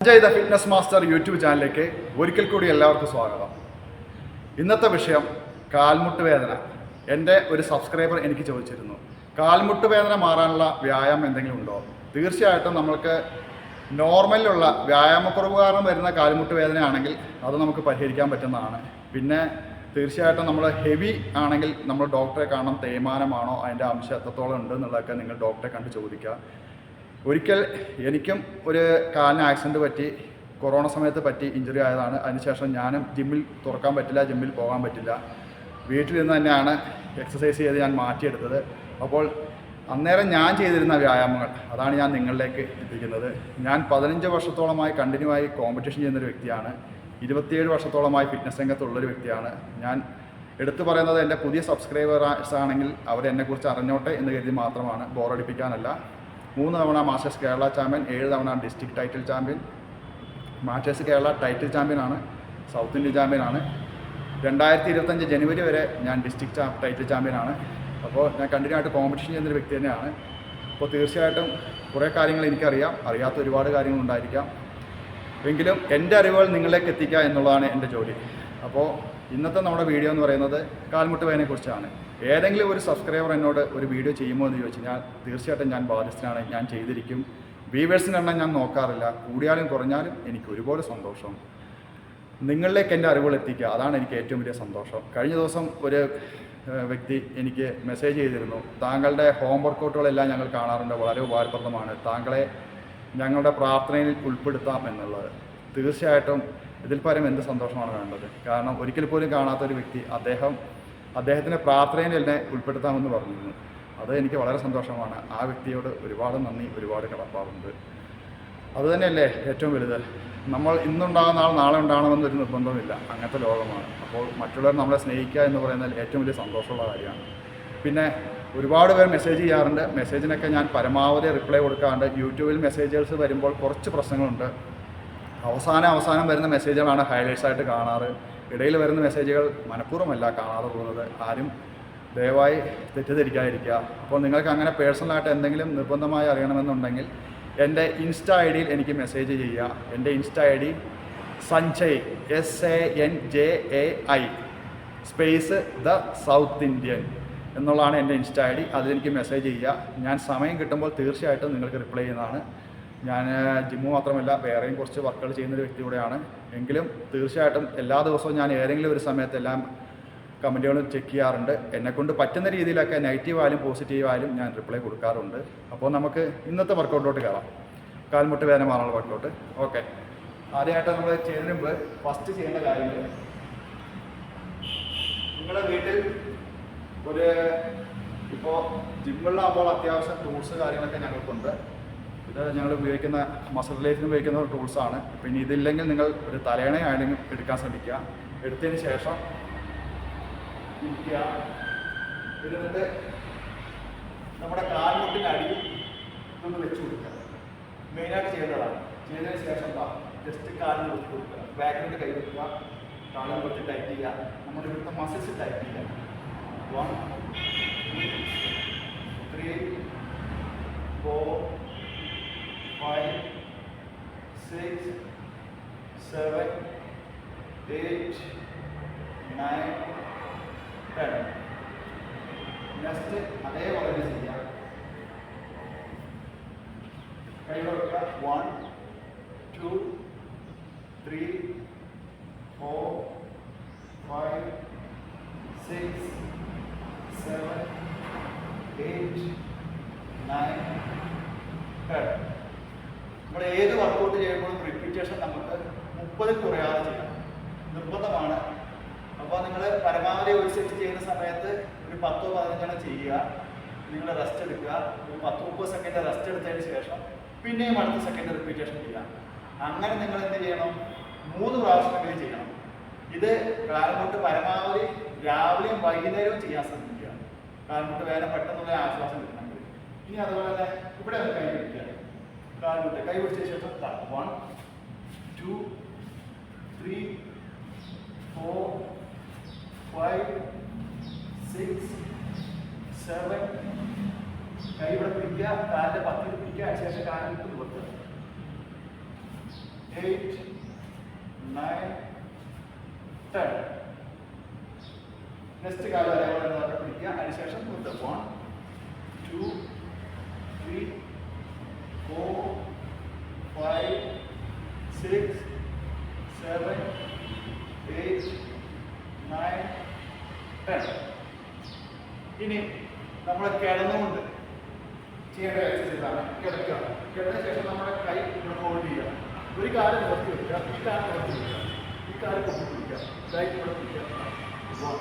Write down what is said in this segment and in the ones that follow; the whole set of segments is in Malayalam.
Sanjay the fitness master YouTube ചാനലിലേക്ക് ഒരിക്കൽ കൂടി എല്ലാവർക്കും സ്വാഗതം. ഇന്നത്തെ വിഷയം കാൽമുട്ട് വേദന. എന്റെ ഒരു സബ്സ്ക്രൈബർ എനിക്ക് ചോദിച്ചിരുന്നു കാൽമുട്ട് വേദന മാറാനുള്ള വ്യായാമം എന്തെങ്കിലും ഉണ്ടോ? തീർച്ചയായിട്ടും നമ്മൾക്ക് നോർമലിലുള്ള വ്യായാമക്കുറവ് കാരണം വരുന്ന കാൽമുട്ട് വേദനയാണെങ്കിൽ അത് നമുക്ക് പരിഹരിക്കാൻ പറ്റുന്നതാണ്. പിന്നെ തീർച്ചയായിട്ടും നമ്മൾ ഹെവി ആണെങ്കിൽ നമ്മൾ ഡോക്ടറെ കാണണം തേയ്മാനമാണോ അതിന്റെ അംശം എത്രത്തോളം ഉണ്ട് എന്നുള്ളതൊക്കെ നിങ്ങൾ ഡോക്ടറെ കണ്ട് ചോദിക്കുക. ഒരിക്കൽ എനിക്കും ഒരു കാലിന് ആക്സിഡന്റ് പറ്റി കൊറോണ സമയത്ത് പറ്റി ഇഞ്ചുറി ആയതാണ്. അതിനുശേഷം ഞാനും ജിമ്മിൽ തുറക്കാൻ പറ്റില്ല ജിമ്മിൽ പോകാൻ പറ്റില്ല. വീട്ടിൽ നിന്ന് തന്നെയാണ് എക്സസൈസ് ചെയ്ത് ഞാൻ മാറ്റിയെടുത്തത്. അപ്പോൾ അന്നേരം ഞാൻ ചെയ്തിരുന്ന വ്യായാമങ്ങൾ അതാണ് ഞാൻ നിങ്ങളിലേക്ക് എത്തിക്കുന്നത്. ഞാൻ പതിനഞ്ച് വർഷത്തോളമായി കണ്ടിന്യൂ ആയി കോമ്പറ്റീഷൻ ചെയ്യുന്നൊരു വ്യക്തിയാണ്. ഇരുപത്തിയേഴ് വർഷത്തോളമായി ഫിറ്റ്നസ് രംഗത്തുള്ളൊരു വ്യക്തിയാണ്. ഞാൻ എടുത്തു പറയുന്നത് എന്റെ പുതിയ സബ്സ്ക്രൈബേഴ്സ് ആണെങ്കിൽ അവരെന്നെക്കുറിച്ച് അറിഞ്ഞോട്ടെ എന്ന് കരുതി മാത്രമാണ്. ബോറടിപ്പിക്കാനല്ല മൂന്ന് തവണ മാസ്റ്റേഴ്സ് കേരള ചാമ്പ്യൻ ഏഴ് തവണ district title champion masters Kerala title ചാമ്പ്യനാണ് south Indian ചാമ്പ്യനാണ് രണ്ടായിരത്തി ഇരുപത്തഞ്ച് ജനുവരി വരെ ഞാൻ ഡിസ്ട്രിക്ട് ടൈറ്റിൽ ചാമ്പ്യനാണ് അപ്പോൾ ഞാൻ കണ്ടിന്യൂ ആയിട്ട് കോമ്പറ്റീഷൻ ചെയ്യുന്നൊരു വ്യക്തി തന്നെയാണ്. അപ്പോൾ തീർച്ചയായിട്ടും കുറേ കാര്യങ്ങൾ എനിക്കറിയാം. അറിയാത്ത ഒരുപാട് കാര്യങ്ങൾ ഉണ്ടായിരിക്കാം. എങ്കിലും എന്റെ അറിവുകൾ നിങ്ങളിലേക്ക് എത്തിക്കുക എന്നുള്ളതാണ് എന്റെ ജോലി. അപ്പോൾ ഇന്നത്തെ നമ്മുടെ വീഡിയോ എന്ന് പറയുന്നത് കാൽമുട്ട് വേദനയെക്കുറിച്ചാണ് ഏതെങ്കിലും ഒരു സബ്സ്ക്രൈബർ എന്നോട് ഒരു വീഡിയോ ചെയ്യുമോ എന്ന് ചോദിച്ചു ഞാൻ തീർച്ചയായിട്ടും ഞാൻ ബാധ്യസ്ഥനാണ് ഞാൻ ചെയ്തിരിക്കും. വ്യൂവേഴ്സിന്റെ എണ്ണം ഞാൻ നോക്കാറില്ല. കൂടിയാലും കുറഞ്ഞാലും എനിക്ക് ഒരുപോലെ സന്തോഷം. നിങ്ങളിലേക്ക് എന്റെ അറിവുകൾ എത്തിക്കുക. അതാണ് എനിക്ക് ഏറ്റവും വലിയ സന്തോഷം. കഴിഞ്ഞ ദിവസം ഒരു വ്യക്തി എനിക്ക് മെസ്സേജ് ചെയ്തിരുന്നു. താങ്കളുടെ ഹോം വർക്കൗട്ടുകളെല്ലാം ഞങ്ങൾ കാണാറുണ്ട്. വളരെ ഉപകാരപ്രദമാണ്. താങ്കളെ ഞങ്ങളുടെ പ്രാർത്ഥനയിൽ ഉൾപ്പെടുത്താം എന്നുള്ളത്. തീർച്ചയായിട്ടും ഇതിൽ പരം എന്ത് സന്തോഷമാണ് വേണ്ടത് കാരണം ഒരിക്കൽ പോലും കാണാത്ത ഒരു വ്യക്തി അദ്ദേഹം അദ്ദേഹത്തിന്റെ പ്രാർത്ഥനയിൽ എന്നെ ഉൾപ്പെടുത്താമെന്ന് പറഞ്ഞിരുന്നു. അത് എനിക്ക് വളരെ സന്തോഷമാണ്. ആ വ്യക്തിയോട് ഒരുപാട് നന്ദി ഒരുപാട് കടപ്പാറുണ്ട് അതുതന്നെയല്ലേ ഏറ്റവും വലുത്? നമ്മൾ ഇന്നുണ്ടാകുന്ന ആൾ നാളെ ഉണ്ടാകണമെന്നൊരു നിർബന്ധമില്ല അങ്ങനത്തെ ലോകമാണ്. അപ്പോൾ മറ്റുള്ളവർ നമ്മളെ സ്നേഹിക്കുക എന്ന് പറയുന്നത് ഏറ്റവും വലിയ സന്തോഷമുള്ള കാര്യമാണ്. പിന്നെ ഒരുപാട് പേർ മെസ്സേജ് ചെയ്യാറുണ്ട്. മെസ്സേജിനൊക്കെ ഞാൻ പരമാവധി റിപ്ലൈ കൊടുക്കാറുണ്ട്. യൂട്യൂബിൽ മെസ്സേജേഴ്സ് വരുമ്പോൾ കുറച്ച് പ്രശ്നങ്ങളുണ്ട്. അവസാനം അവസാനം വരുന്ന മെസ്സേജുകളാണ് ഹൈലൈറ്റ്സ് ആയിട്ട് കാണാറ്. ഇടയിൽ വരുന്ന മെസ്സേജുകൾ മനഃപൂർവമല്ല കാണാറ് പോകുന്നത്. ആരും ദയവായി തെറ്റിദ്ധരിക്കാതിരിക്കുക. അപ്പോൾ നിങ്ങൾക്ക് അങ്ങനെ പേഴ്സണലായിട്ട് എന്തെങ്കിലും നിർബന്ധമായി അറിയണമെന്നുണ്ടെങ്കിൽ എന്റെ ഇൻസ്റ്റ ഐ ഡിയിൽ എനിക്ക് മെസ്സേജ് ചെയ്യുക. എന്റെ insta I D Sanjay S A N J A I space the south Indian എന്നുള്ളതാണ് എന്റെ ഇൻസ്റ്റ ഐ ഡി. അതിലെനിക്ക് മെസ്സേജ് ചെയ്യുക. ഞാൻ സമയം കിട്ടുമ്പോൾ തീർച്ചയായിട്ടും നിങ്ങൾക്ക് റിപ്ലൈ ചെയ്യുന്നതാണ്. ഞാൻ ജിമ്മ് മാത്രമല്ല വേറെയും കുറച്ച് വർക്കുകൾ ചെയ്യുന്നൊരു വ്യക്തി കൂടെയാണ്. എങ്കിലും തീർച്ചയായിട്ടും എല്ലാ ദിവസവും ഞാൻ ഏതെങ്കിലും ഒരു സമയത്ത് എല്ലാം കമന്റുകളും ചെക്ക് ചെയ്യാറുണ്ട്. എന്നെക്കൊണ്ട് പറ്റുന്ന രീതിയിലൊക്കെ നെഗറ്റീവായാലും പോസിറ്റീവായാലും ഞാൻ റിപ്ലൈ കൊടുക്കാറുണ്ട്. അപ്പോൾ നമുക്ക് ഇന്നത്തെ വർക്കൗട്ടിലോട്ട് കയറാം. കാൽമുട്ട് വേദന മാറാനുള്ള വർക്കൗട്ട്. ഓക്കെ. ആദ്യമായിട്ട് നമ്മൾ ചെയ്യുന്നതിന് മുമ്പ് ഫസ്റ്റ് ചെയ്യേണ്ട കാര്യങ്ങൾ. നിങ്ങളുടെ വീട്ടിൽ ഒരു ഇപ്പോൾ ജിമ്മിലാകുമ്പോൾ അത്യാവശ്യം ടൂൾസ് കാര്യങ്ങളൊക്കെ ഞങ്ങൾക്കുണ്ട്. ഇത് ഞങ്ങൾ ഉപയോഗിക്കുന്ന മസിൽ റിലേറ്റിന് ഉപയോഗിക്കുന്ന ടൂൾസാണ് പിന്നെ ഇതില്ലെങ്കിൽ നിങ്ങൾ ഒരു തലയണയായാലും എടുക്കാൻ ശ്രമിക്കുക. എടുത്തതിന് ശേഷം നമ്മുടെ കാൽമുട്ടിന് അടിയിൽ ഇതൊന്ന് വെച്ച് കൊടുക്കുക. മെയിനായിട്ട് ചെയ്യേണ്ടതാണ്. ചെയ്തതിന് ശേഷം ജസ്റ്റ് കാലിന് വെച്ച് കൊടുക്കുക. ബാക്കിലോട്ട് കൈ വെക്കുക. കാലിന് കുറച്ച് ടൈറ്റ് ചെയ്യുക. നമ്മുടെ ഇവിടുത്തെ മസിൽസ് ടൈറ്റ് ചെയ്യുക. One three four five six seven eight nine ten next അതേപോലെ തന്നെ ചെയ്യാം കൈ കൊടുക്കുക one two three four five six seven eight nine ten നമ്മൾ ഏത് വർക്കൗട്ട് ചെയ്യുമ്പോഴും റിപ്പീറ്റേഷൻ നമുക്ക് മുപ്പതിൽ കുറയാതെ ചെയ്യാം. നിർബന്ധമാണ്. അപ്പോൾ നിങ്ങൾ പരമാവധി ഒരു സെറ്റ് ചെയ്യുന്ന സമയത്ത് ഒരു പത്തോ പതിനഞ്ചെണ്ണം ചെയ്യുക. നിങ്ങൾ റെസ്റ്റ് എടുക്കുക. ഒരു പത്ത് മുപ്പത് സെക്കൻഡ് റെസ്റ്റ് എടുത്തതിന് ശേഷം പിന്നെയും അടുത്ത സെക്കൻഡ് റിപ്പീറ്റേഷൻ ചെയ്യുക. അങ്ങനെ നിങ്ങൾ എന്ത് ചെയ്യണം? മൂന്ന് പ്രാവശ്യമെങ്കിലും ചെയ്യണം. ഇത് കാൽമുട്ട് പരമാവധി രാവിലെയും വൈകുന്നേരവും ചെയ്യാൻ ശ്രമിക്കുക. കാൽമുട്ട് വേറെ പെട്ടെന്നുള്ള ആശ്വാസം കിട്ടണമെങ്കിൽ ഇനി അതുപോലെ തന്നെ ഇവിടെ ഒന്ന് കൈ പിടിക്കുക. കാൽമുട്ട് കൈ പിടിച്ച ശേഷം one two three four five six seven കൈ ഇവിടെ പിടിക്കുക. കാലിന്റെ പത്തിൽ പിടിക്കുക. അതിനുശേഷം കാലിൽ കൊടുക്കുക എയ്റ്റ് നയൻ ടെൻ നെക്സ്റ്റ് കാലം അതേപോലെ തന്നെ പിടിക്കുക. അതിനുശേഷം മുത്ത one two three four five six seven eight nine ten ഇനി നമ്മൾ കിടന്നുകൊണ്ട് ചെയ്യേണ്ട ആണ്. കിടക്കുക. കിടന്ന ശേഷം നമ്മുടെ കൈ ഹോൾഡ് ചെയ്യുക. ഒരു കാലം നിർത്തി വെക്കുക ഈ കാലം നിർത്തി വെക്കുക ഈ കാലം പൊട്ടി പിടിക്കുക കൈ കൂടെ പിടിക്കുക വൺ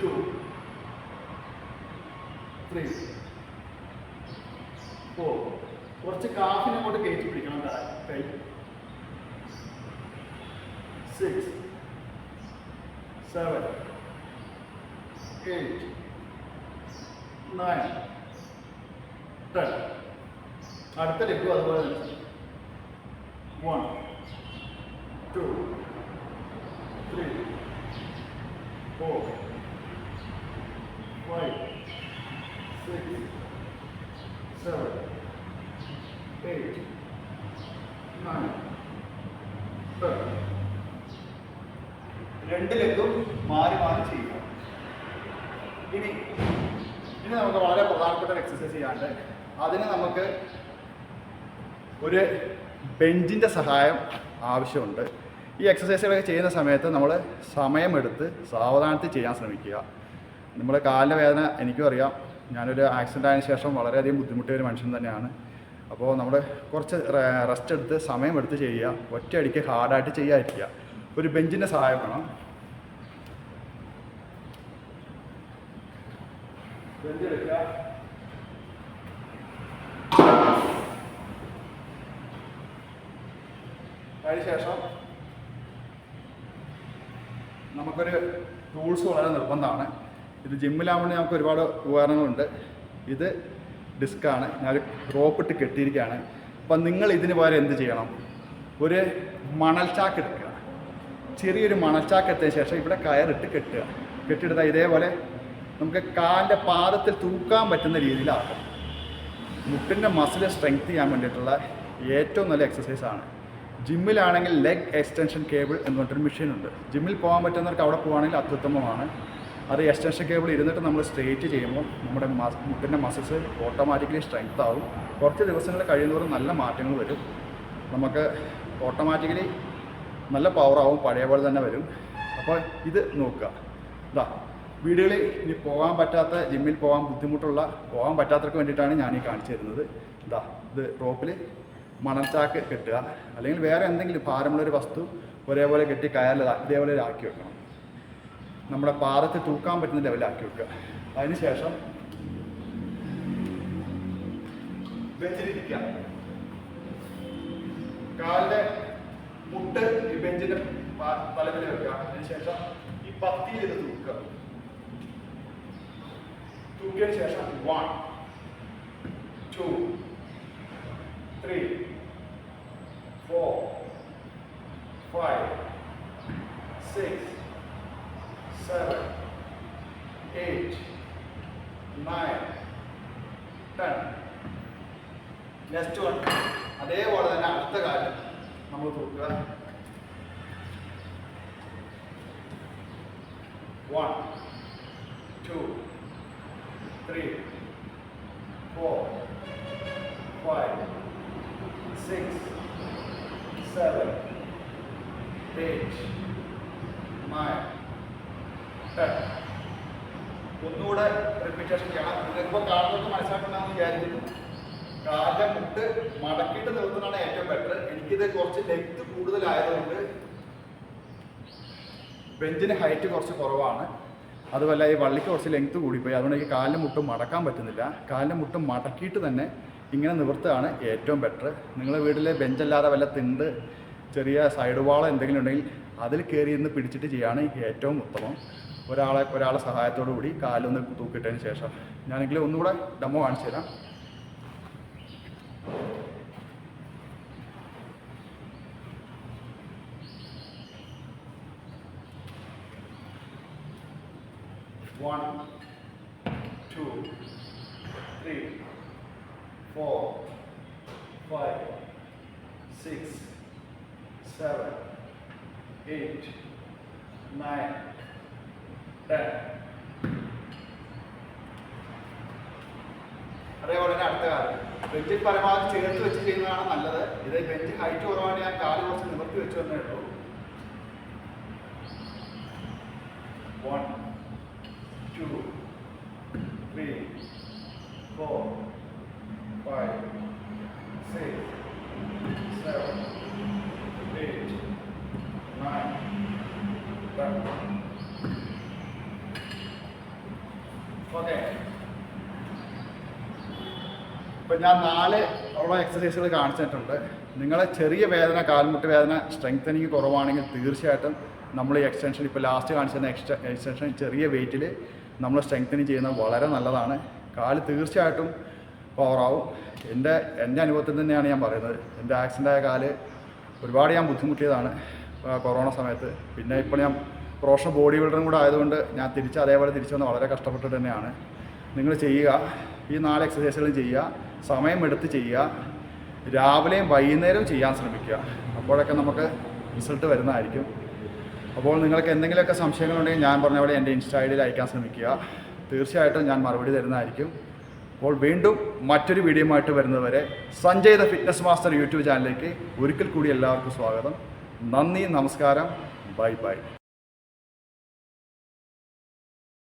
ടു ത്രീ ഫോർ കുറച്ച് കാഫിനെ കൊണ്ട് കയറ്റി പിടിക്കണം കാ- six seven eight nine ten അടുത്ത ലെഗും അതുപോലെ തന്നെ. One two, three, four, five, six, seven, eight, nine, ten. രണ്ട് ലെഗും മാറി മാറി ചെയ്യുക ഇനി ഇനി നമുക്ക് വളരെ പ്രധാനപ്പെട്ട ഒരു എക്സസൈസ് ചെയ്യാണ്ട് അതിന് നമുക്ക് ഒരു ബെഞ്ചിന്റെ സഹായം ആവശ്യമുണ്ട്. ഈ എക്സസൈസുകളൊക്കെ ചെയ്യുന്ന സമയത്ത് നമ്മൾ സമയമെടുത്ത് സാവധാനത്തിൽ ചെയ്യാൻ ശ്രമിക്കുക. നമ്മുടെ കാലിന്റെ വേദന എനിക്കും അറിയാം. ഞാനൊരു ആക്സിഡന്റ് ആയതിനു ശേഷം വളരെയധികം ബുദ്ധിമുട്ടിയ ഒരു മനുഷ്യൻ തന്നെയാണ്. അപ്പോൾ നമ്മൾ കുറച്ച് റെസ്റ്റ് എടുത്ത് സമയമെടുത്ത് ചെയ്യുക. ഒറ്റയടിക്ക് ഹാർഡായിട്ട് ചെയ്യാതിരിക്കുക. ഒരു ബെഞ്ചിന്റെ സഹായം വേണം. ബെഞ്ച് എടുക്കുക. അതിനുശേഷം നമുക്കൊരു ടൂൾസ് വളരെ നിർബന്ധമാണ്. ഇത് ജിമ്മിലാകുമ്പോൾ നമുക്ക് ഒരുപാട് ഉപകരണങ്ങളുണ്ട്. ഇത് ഡിസ്ക്കാണ് ഞാൻ റോപ്പ് ഇട്ട് കെട്ടിയിരിക്കുകയാണ്. അപ്പം നിങ്ങൾ ഇതിന് പകരം എന്ത് ചെയ്യണം? ഒരു മണൽച്ചാക്ക് എടുക്കുക. ചെറിയൊരു മണൽച്ചാക്ക് എടുത്തതിന് ശേഷം ഇവിടെ കയറിട്ട് കെട്ടുക. കെട്ടിയെടുത്താൽ ഇതേപോലെ നമുക്ക് കാലിന്റെ പാദത്തിൽ തൂക്കാൻ പറ്റുന്ന രീതിയിലാക്കും. മുട്ടിന്റെ മസിൽ സ്ട്രെങ്ത് ചെയ്യാൻ വേണ്ടിയിട്ടുള്ള ഏറ്റവും നല്ല എക്സസൈസ് ആണ്. ജിമ്മിലാണെങ്കിൽ ലെഗ് എക്സ്റ്റൻഷൻ കേബിൾ എന്ന് പറഞ്ഞിട്ടൊരു മെഷീൻ ഉണ്ട്. ജിമ്മിൽ പോകാൻ പറ്റുന്നവർക്ക് അവിടെ പോകുകയാണെങ്കിൽ അത്യുത്തമമാണ്. അത് എക്സ്റ്റൻഷൻ കേബിൾ ഇരുന്നിട്ട് നമ്മൾ സ്ട്രേറ്റ് ചെയ്യുമ്പോൾ നമ്മുടെ മുട്ടിന്റെ മസിൽസ് ഓട്ടോമാറ്റിക്കലി സ്ട്രെങ്ത് ആവും. കുറച്ച് ദിവസങ്ങൾ കഴിയുന്നവരും നല്ല മാറ്റങ്ങൾ വരും. നമുക്ക് ഓട്ടോമാറ്റിക്കലി നല്ല പവറാവും പഴയ പോലെ തന്നെ വരും. അപ്പോൾ ഇത് നോക്കുക. ഇതാ വീടുകളിൽ ഇനി പോകാൻ പറ്റാത്ത ജിമ്മിൽ പോകാൻ ബുദ്ധിമുട്ടുള്ള പോകാൻ പറ്റാത്തവർക്ക് വേണ്ടിയിട്ടാണ് ഞാൻ ഈ കാണിച്ചു തരുന്നത്. ഇതാ ഇത് റോപ്പിൽ മണൽച്ചാക്ക് കെട്ടുക. അല്ലെങ്കിൽ വേറെ എന്തെങ്കിലും ഭാരമുള്ളൊരു വസ്തു ഒരേപോലെ കെട്ടി കയറിൽ ഇതേപോലെ ആക്കി വെക്കണം. നമ്മുടെ പാദത്തെ തൂക്കാൻ പറ്റുന്ന ലെവലാക്കി വെക്കുക. അതിനുശേഷം ബെഞ്ചിലിരിക്കുക കാലിന്റെ മുട്ട് ഈ ബെഞ്ചിന്റെ തലത്തിൽ വെക്കുക. അതിനുശേഷം ഈ പത്തിയിൽ ഇത് തൂക്കുക. തൂക്കിയതിന് ശേഷം one two three four five six seven eight nine ten next one അതേപോലെ തന്നെ അടുത്ത കാലം നമ്മൾ തൂക്കുക one two three four five six seven eight nine ten ഒന്നുകൂടെ റിപ്പീറ്റേഷൻ ചെയ്യണം. ഇതിപ്പോൾ കാണുന്നവർക്ക് മനസ്സിലാക്കണമെന്ന് വിചാരിക്കുന്നു. കാലിന്റെ മുട്ട് മടക്കിയിട്ട് നിർത്തുന്നതാണ് ഏറ്റവും ബെറ്റർ എനിക്കിത് കുറച്ച് ലെങ്ത് കൂടുതലായതുകൊണ്ട് ബെഞ്ചിന് ഹൈറ്റ് കുറച്ച് കുറവാണ്. അതുപോലെ ഈ വള്ളിക്ക് കുറച്ച് ലെങ്ത് കൂടിപ്പോയി. അതുകൊണ്ട് എനിക്ക് കാലിന് മുട്ടും മടക്കാൻ പറ്റുന്നില്ല. കാലിന് മുട്ടും മടക്കിയിട്ട് തന്നെ ഇങ്ങനെ നിവർത്തുകയാണ് ഏറ്റവും ബെറ്റർ നിങ്ങളുടെ വീട്ടിലെ ബെഞ്ചല്ലാതെ വല്ല തിണ്ട് ചെറിയ സൈഡ് വാള എന്തെങ്കിലും ഉണ്ടെങ്കിൽ അതിൽ കയറി ഇന്ന് പിടിച്ചിട്ട് ചെയ്യുകയാണ് ഏറ്റവും ഉത്തമം. ഒരാളെ ഒരാളെ സഹായത്തോടു കൂടി കാലൊന്ന് തൂക്കിയിട്ടതിന് ശേഷം. ഞാനെങ്കിൽ ഒന്നുകൂടെ ഡെമോ കാണിച്ചു തരാം. One, two, three, four, five, six seven eight nine അതേപോലെ തന്നെ അടുത്ത കാര്യം. ബെഞ്ചിൽ പരമാവധി ചേർത്ത് വെച്ച് ചെയ്യുന്നതാണ് നല്ലത്. ഇത് ബെഞ്ച് ഹൈറ്റ് കുറവാണ്. ഞാൻ കാൽ കുറച്ച് നിവർത്തി വെച്ചു വന്നേ ഉള്ളൂ one two three four five six seven eight nine ten okay. ഇപ്പം ഞാൻ നാല് ഉള്ള എക്സസൈസുകൾ കാണിച്ചിട്ടുണ്ട്. നിങ്ങളെ ചെറിയ വേദന കാൽമുട്ട് വേദന സ്ട്രെങ്തനിങ് കുറവാണെങ്കിൽ തീർച്ചയായിട്ടും നമ്മൾ ഈ എക്സ്റ്റൻഷൻ ഇപ്പോൾ ലാസ്റ്റ് കാണിച്ചിരുന്ന എക്സ്റ്റ എക്സ്റ്റൻഷൻ ചെറിയ വെയിറ്റിൽ നമ്മൾ സ്ട്രെങ്തനിങ് ചെയ്യുന്നത് വളരെ നല്ലതാണ്. കാൽ തീർച്ചയായിട്ടും പവറാവും എന്റെ എന്റെ അനുഭവത്തിൽ തന്നെയാണ് ഞാൻ പറയുന്നത്. എന്റെ ആക്സിഡന്റായ കാൽ ഒരുപാട് ഞാൻ ബുദ്ധിമുട്ടിയതാണ് കൊറോണ സമയത്ത്. പിന്നെ ഇപ്പോൾ ഞാൻ പ്രൊഫഷണൽ ബോഡി ബിൽഡറും കൂടെ ആയതുകൊണ്ട് ഞാൻ തിരിച്ച് അതേപോലെ തിരിച്ചു വന്ന് വളരെ കഷ്ടപ്പെട്ടിട്ട് തന്നെയാണ്. നിങ്ങൾ ചെയ്യുക ഈ നാല് എക്സസൈസുകളും ചെയ്യുക സമയമെടുത്ത് ചെയ്യുക രാവിലെയും വൈകുന്നേരവും ചെയ്യാൻ ശ്രമിക്കുക. അപ്പോഴൊക്കെ നമുക്ക് റിസൾട്ട് വരുന്നതായിരിക്കും. അപ്പോൾ നിങ്ങൾക്ക് എന്തെങ്കിലുമൊക്കെ സംശയങ്ങളുണ്ടെങ്കിൽ ഞാൻ പറഞ്ഞ പോലെ എന്റെ ഇൻസ്റ്റ ഐ ഡിയിൽ അയക്കാൻ ശ്രമിക്കുക. തീർച്ചയായിട്ടും ഞാൻ മറുപടി തരുന്നതായിരിക്കും. അപ്പോൾ വീണ്ടും മറ്റൊരു വീഡിയോയുമായിട്ട് വരുന്നതുവരെ Sanjay the fitness master YouTube ചാനലിലേക്ക് ഒരിക്കൽ കൂടി എല്ലാവർക്കും സ്വാഗതം. നന്ദി നമസ്കാരം. Bye bye.